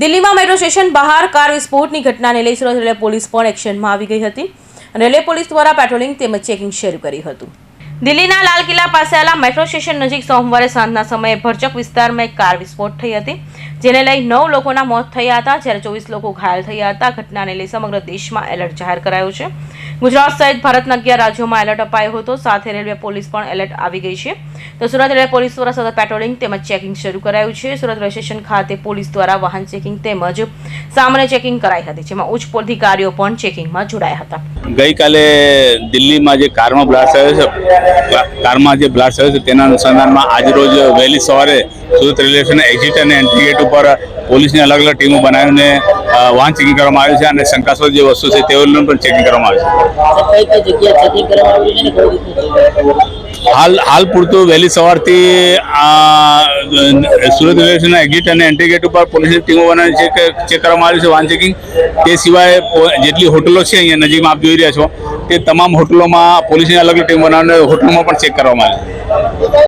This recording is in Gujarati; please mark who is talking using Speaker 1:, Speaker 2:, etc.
Speaker 1: દિલ્હીમાં મેટ્રો સ્ટેશન બહાર કાર વિસ્ફોટની ઘટનાને લઈ સુરત રેલવે પોલીસ પણ એક્શનમાં આવી ગઈ હતી. રેલવે પોલીસ દ્વારા પેટ્રોલિંગ તેમજ ચેકિંગ શરૂ કર્યું હતું. દિલ્હીના લાલ કિલ્લા પાસે આવેલા મેટ્રો સ્ટેશન નજીક સોમવારે સાંજના સમયે ભરચક વિસ્તારમાં એક કાર વિસ્ફોટ થઈ હતી, જેને લઈ નવ લોકોના મોત થયા હતા. જ્યારે ચોવીસ લોકો ઘાયલ થયા હતા, ઘટનાને લઈ સમગ્ર દેશમાં એલર્ટ જાહેર કરાયો છે. ગુજરાત સહિત ભારતના અગિયાર રાજ્યોમાં એલર્ટ અપાયો હતો. સાથે રેલવે પોલીસ પણ એલર્ટ આવી ગઈ છે. તો સુરત રેલવે પોલીસ દ્વારા સતત પેટ્રોલિંગ તેમજ ચેકિંગ શરૂ કરાયું છે. સુરત રેલવે સ્ટેશન ખાતે પોલીસ દ્વારા વાહન ચેકિંગ તેમજ સામાન્ય ચેકિંગ કરાઈ હતી, જેમાં ઉચ્ચ અધિકારીઓ પણ ચેકિંગમાં જોડાયા હતા.
Speaker 2: ગઈકાલે દિલ્હીમાં જે કારમાં બ્લાસ્ટ થયો છે કારમાં જે બ્લાસ્ટ થયો છે તેના અનુસંધાનમાં આજરોજ વહેલી સવારે સુરત રેલવે સ્ટેશન એક્ઝિટ અને એન્ટ્રી ગેટ ઉપર પોલીસની અલગ અલગ ટીમો બનાવીને વાહન ચેકિંગ કરવામાં આવ્યું છે અને શંકાસ્પદ જે વસ્તુ છે તેઓનું પણ ચેકિંગ કરવામાં આવ્યું છે? હાલ હાલ પૂરતું વહેલી સવારથી સુરત રેલવે એક્ઝિટ અને એન્ટ્રી ગેટ ઉપર પોલીસની ટીમો બનાવી ચેક ચેક કરવામાં આવ્યું છે, વાન ચેકિંગ તે સિવાય જેટલી હોટલો છે અહીંયા નજીકમાં આપ જોઈ રહ્યા છો, તે તમામ હોટલોમાં પોલીસની અલગ ટીમ બનાવીને હોટલમાં પણ ચેક કરવામાં આવે